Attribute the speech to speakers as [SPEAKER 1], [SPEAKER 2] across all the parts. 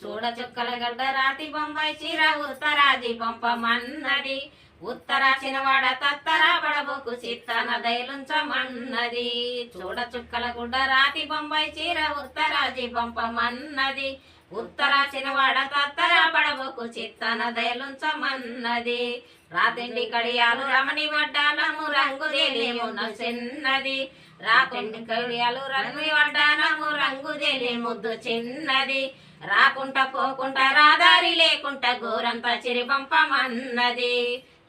[SPEAKER 1] చూడ చుక్కల గడ్డ రాతి బొంబాయి చీర ఉత్తరాది పంపమన్నది ఉత్తరాచిన వాడ తత్తర పడబోకు చిత్తన దయలుంచమన్నది చూడ చుక్కల గుడ్డ రాతి బొంబాయి చీర ఉత్తరాది పంపమన్నది ఉత్తరాచినవాడ తత్తర పడబోకు చిత్తన దయలుంచమన్నది రాతిండి కడియాలు రమణి వడ్డాలము రంగు తెలియమున్న చిన్నది. రాతిండి కడియాలు రమణి వడ్డాలము రంగు దేలే ముద్దు చిన్నది. రాకుంట పోకుంట రాదారి లేకుంట గోరంత చిరిబంపమన్నది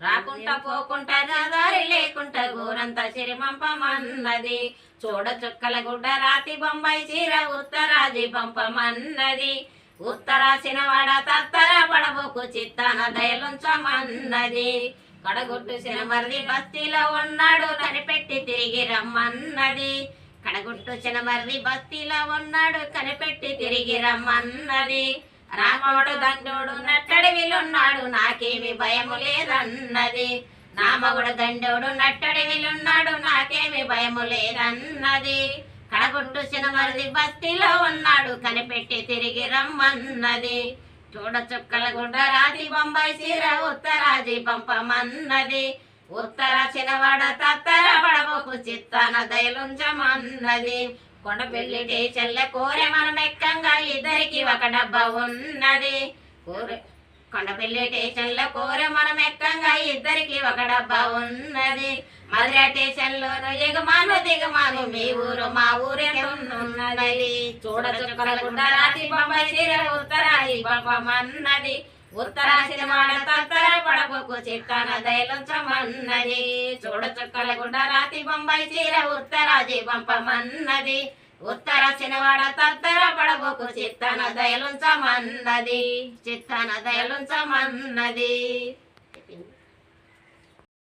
[SPEAKER 1] రాకుంట పోకుంట దారి లేకుంట గోరంత చిరిబంపమన్నది చూడ చుక్కల గుడ్డ రాతి బొంబాయి చీర ఉత్తరాది పంపమన్నది. ఉత్తరాసిన వాడ తత్తర పడబోకు చిత్తాన దయలుంచమన్నది. కడగొట్టుసిన మరిది బస్తీలో ఉన్నాడు కనిపెట్టి తిరిగి రమ్మన్నది. కడగొట్టుచిన మరిది బస్తీలో ఉన్నాడు కనిపెట్టి తిరిగి రమ్మన్నది. రామోడు దండోడు నట్టడి వీలున్నాడు. నాకేమి భయము లేదన్నది. నామగుడు దండోడు నట్టడి వీలున్నాడు. నాకేమి భయము లేదన్నది. కడగొట్టు మరిది బస్తీలో ఉన్నాడు. కనిపెట్టి తిరిగి రమ్మన్నది. చూడ చుక్కల గుడ్డ రాజి బొంబాయి చీర ఉత్తరాది పంపమన్నది. ఉత్తర చినవాడ తత్తర పడవకు చిత్తాన దయలుంచమన్నది. కొండ పెళ్ళిటి చెల్లె కోరె మనం ఎక్కంగా ఇద్దరికి ఒక డబ్బా ఉన్నది. కోరె కొండ పెళ్ళిటి స్టేషన్ కోరె మనం ఎక్కంగా ఇద్దరికి ఒక డబ్బా ఉన్నది. మధుర స్టేషన్ ఎగమాను దిగమాను మీ ఊరు మా ఊరే ఉన్నది చూడ చుక్కల గుండ రాతి బొమ్మ చీర ఉత్తరాయి బొమ్మన్నది ఉత్తరాసిన వాడ తత్తర పడబోకు చిట్టాన దయలుంచమన్నది చూడ చుక్కల గుడ్డ రాతి బొంబాయి చీర ఉత్తరాది పంపమన్నది ఉత్తరాసిన వాడ తత్తర పడబోకు చిత్తన దయలుంచమన్నది చిత్తన దయలుంచమన్నది